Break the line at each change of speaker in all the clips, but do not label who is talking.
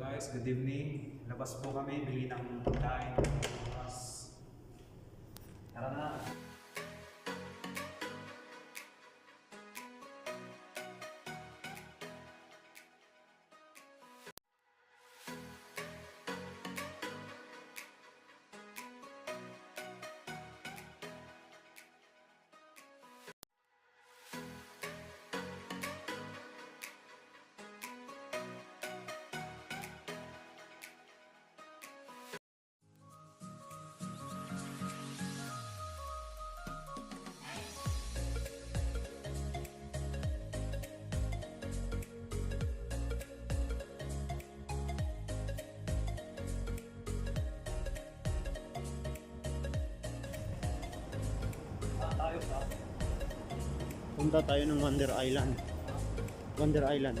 Guys, good evening. Labas po kami, bili ng. Bukas. Tara na.
Punta tayo ng Wonder Island. Wonder Island.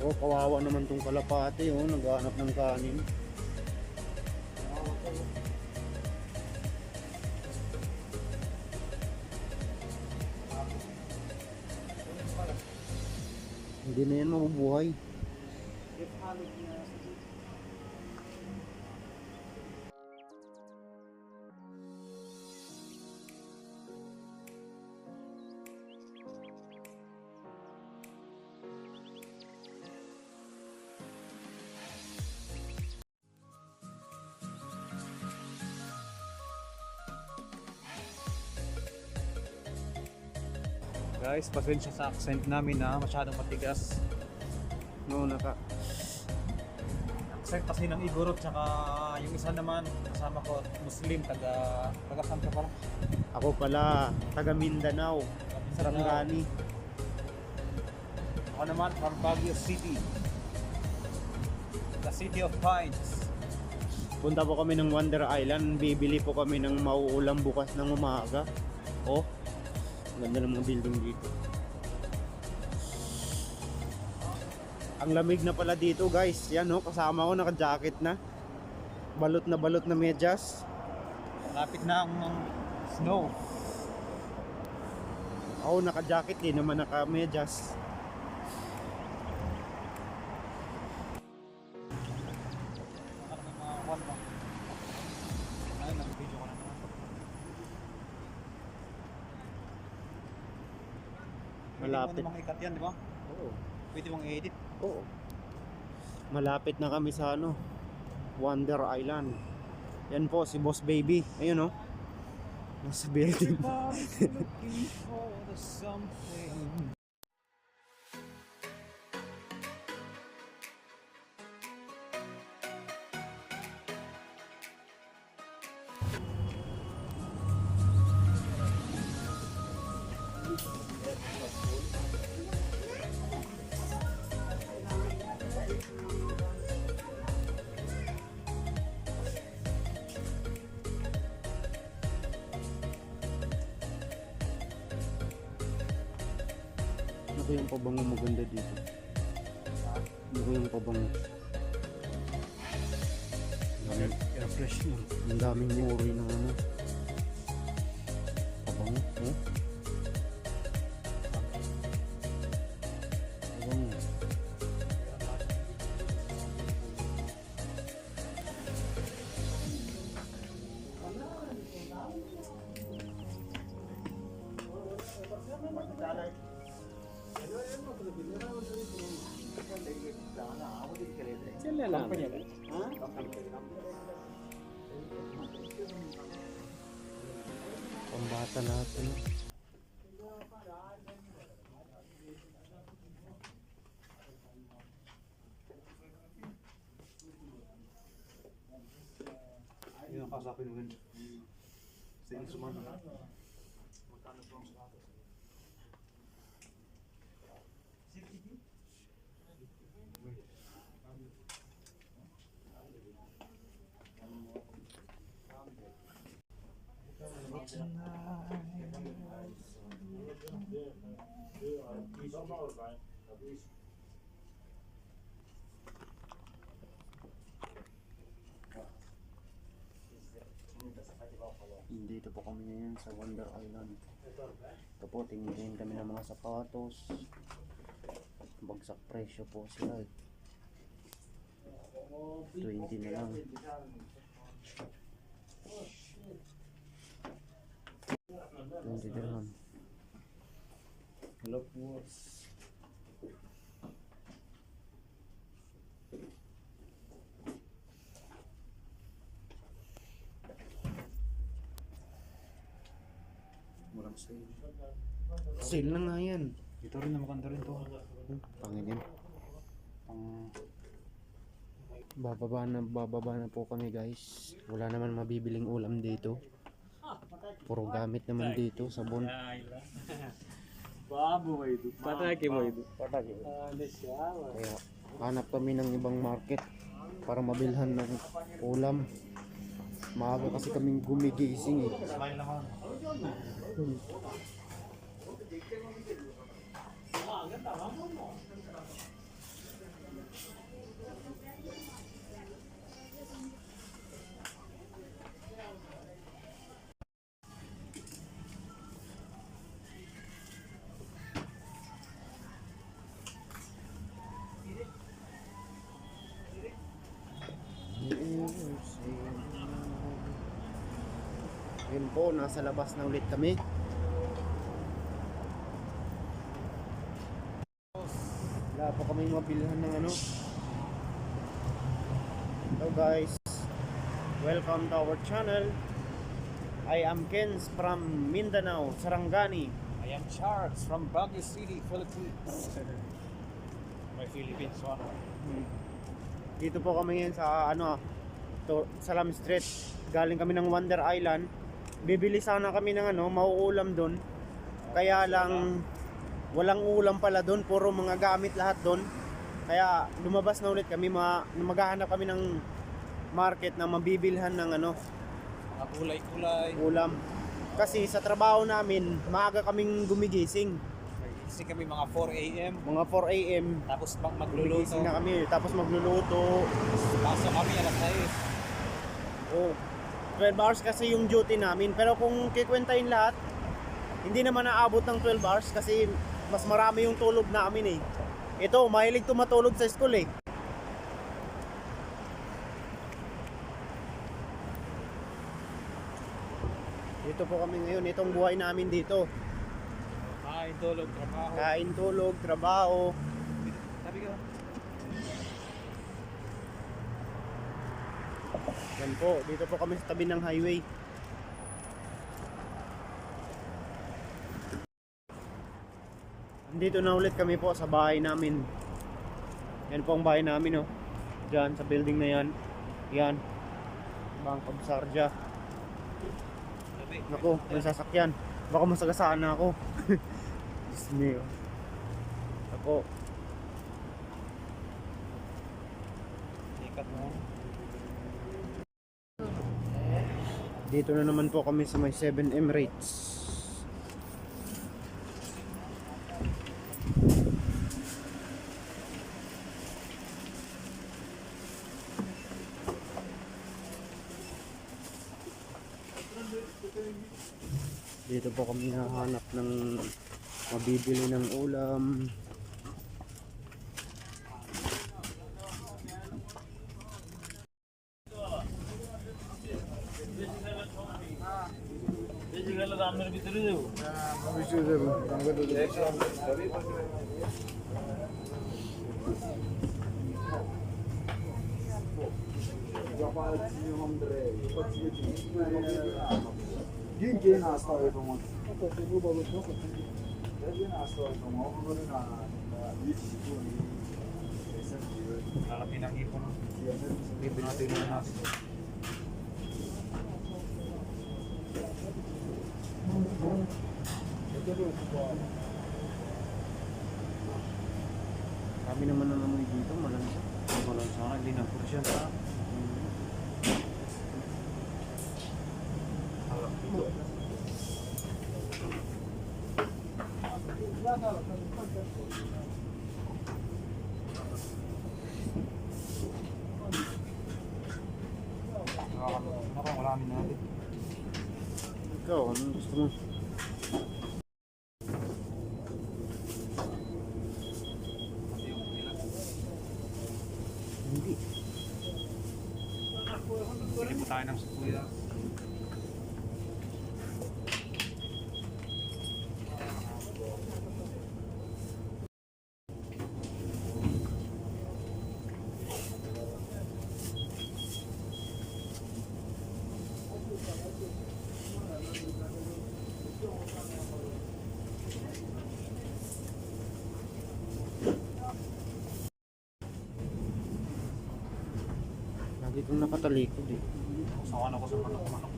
Oh, kawawa naman tong kalapate, oh, naghahanap ng kanin. Hindi na yan mabubuhay.
Guys, pasensya sa accent namin na masyadong matigas.
No, naka.
Accent kasi ng Igorot tsaka yung isa naman kasama ko Muslim taga taga saan ka pala?
Ako pala, taga Mindanao, Sarangani.
Ako naman from Baguio City. The City of Pines.
Punta po kami ng Wonder Island. Bibili po kami ng mauulam bukas ng umaga. Oh, ganda ng mga building dito. Ang lamig na pala dito guys. Yan oh, kasama ko naka-jacket na. Balot na balot na medyas.
Malapit na ang snow.
Ako naka-jacket din naman naka-medyas. Malapit.
Pwede ikat yan, di ba?
Oo.
Pwede mong i-edit.
Oo. Malapit na kami sa ano, Wonder Island. Yan po si Boss Baby. Ayun oh. Nasa building.
Something.
Ano yung pabango maganda dito? Ano ko yung pabango? Ang daming uri ng ano. Basta natin.
Yun ang kasakin wind. Sa instrument.
Dito po kami ngayon sa Wonder Island. Ito po, tingin kami ng mga sapatos. Bagsak presyo po sila. 20 na lang. 20 dirham. Hello po.
Murang sale.
Sale na nga yan.
Ito rin, maganda rin to.
Hmm, Pangin yan.
Pang...
Bababa na, bababa na po kami guys. Wala naman mabibiling ulam dito. Puro gamit naman dito, sabon.
Babu mo itu. Patake mo itu.
Kaya hanap kami ng ibang market para mabilhan ng ulam. Maaga kasi kaming gumigising eh.
Smile naman.
Yun po, nasa labas na ulit kami. Wala pa kami mabilhan ng ano. Hello guys. Welcome to our channel. I am Kens from Mindanao, Sarangani.
I am Charles from Baguio City, Philippines. My Philippines one.
Dito po kami ngayon sa ano to, Salam Street. Galing kami ng Wonder Island. Bibili sana kami ng ano, mauulam doon. Kaya lang walang ulam pala doon, puro mga gamit lahat doon. Kaya lumabas na ulit kami, ma, maghahanap kami ng market na mabibilhan ng ano,
Mga kulay-kulay.
ulam. Kasi sa trabaho namin, maaga kaming gumigising.
Kasi kami mga 4 a.m.
Mga 4 a.m.
Tapos mag magluluto.
Gumigising na kami, tapos magluluto.
Pasok kami alas 6.
Oh, 12 hours kasi yung duty namin. Pero kung kikwentahin lahat, hindi naman naabot ng 12 hours kasi mas marami yung tulog namin eh. Ito, mahilig tumatulog sa school eh. Dito po kami ngayon, itong buhay namin dito.
Kain, tulog, trabaho.
Kain, tulog, trabaho.
Sabi ko,
Yan po, dito po kami sa tabi ng highway. Dito na ulit kami po sa bahay namin. Yan po ang bahay namin oh. Diyan sa building na yan. Yan. Bank of Sarja.
sabi,
Naku, may sasakyan. Baka masagasaan na ako. Diyos mio. Ako,
sikat mo.
Dito na naman po kami sa may 7 Emirates. Dito po kami hahanap ng mabibili ng ulam.
Ninguém na sala vai tomar. Eu tô com o balão, não tô Ninguém na
sala vai tomar. Eu vou na lista
de tudo. Essa é a vida.
Ela tem aqui, pô. E a gente tem que ir na
Kami naman na naman dito, malansa.
Walang sana, hindi na puro siya sa...
Ikaw, anong gusto mo? Lagi kong nakatalikod eh.
Sawan ako sa manok-manok.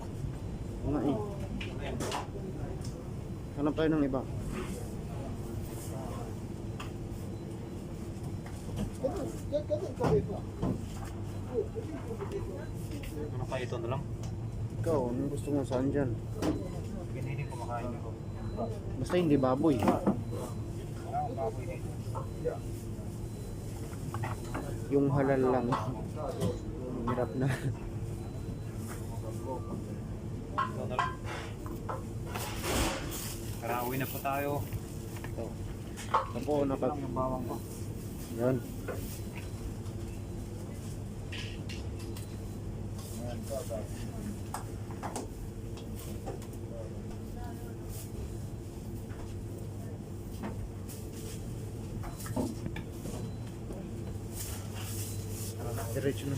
Oo nga eh. Hanap tayo ng iba.
Ano pa ito na lang?
Ikaw, anong gusto mo saan dyan?
Ganyan ko makain ko.
Basta hindi baboy. Yung halal lang. Hirap na.
Tara, uwi na po tayo.
Ito. Ito po, naka...
yung bawang ko.
Yan. Diretso na.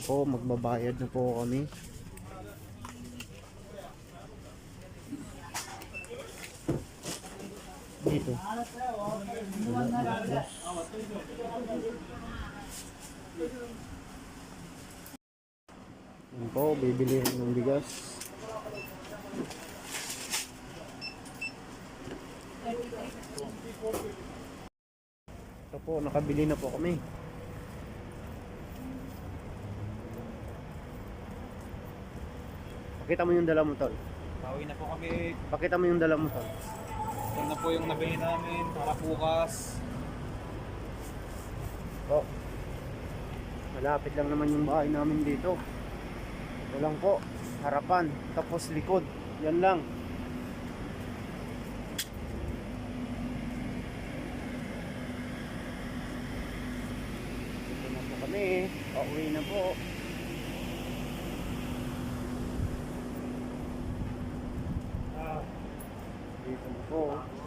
Yun? Yan po, magbabayad na po kami. Dito. Wala, wala. Yan po, bibili ng bigas. Ito po, nakabili na po kami. Pakita mo yung dala mo, tol.
Pauwi na po kami.
Pakita mo yung dala mo, tol.
Ito na po yung nabili namin para bukas.
Po. Malapit lang naman yung bahay namin dito. Ito lang po. Harapan. Tapos likod. Yan lang. Ito na po kami. Pauwi na po. Dito